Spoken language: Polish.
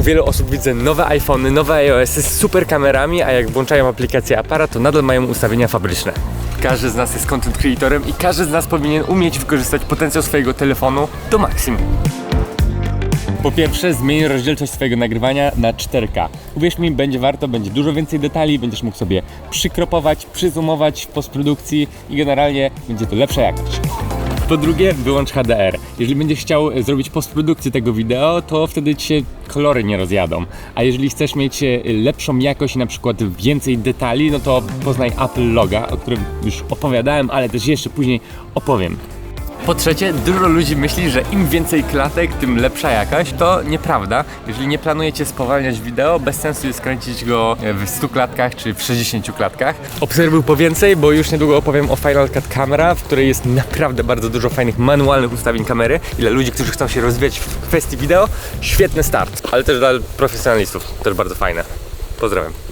U wielu osób widzę nowe iPhony, nowe iOSy z super kamerami, a jak włączają aplikację aparat, to nadal mają ustawienia fabryczne. Każdy z nas jest content creatorem i każdy z nas powinien umieć wykorzystać potencjał swojego telefonu do maksimum. Po pierwsze, zmień rozdzielczość swojego nagrywania na 4K. Uwierz mi, będzie warto, będzie dużo więcej detali, będziesz mógł sobie przykropować, przyzumować w postprodukcji i generalnie będzie to lepsza jakość. Po drugie, wyłącz HDR. Jeżeli będziesz chciał e, zrobić postprodukcję tego wideo, to wtedy ci się kolory nie rozjadą. A jeżeli chcesz mieć e, lepszą jakość i na przykład więcej detali, no to poznaj Apple Loga, o którym już opowiadałem, ale też jeszcze później opowiem. Po trzecie, dużo ludzi myśli, że im więcej klatek, tym lepsza jakość. To nieprawda. Jeżeli nie planujecie spowalniać wideo, bez sensu jest kręcić go w 100 klatkach czy w 60 klatkach. Obserwuj po więcej, bo już niedługo opowiem o Final Cut Camera, w której jest naprawdę bardzo dużo fajnych manualnych ustawień kamery. I Dla ludzi, którzy chcą się rozwijać w kwestii wideo, świetny start. Ale też dla profesjonalistów, też bardzo fajne. Pozdrawiam.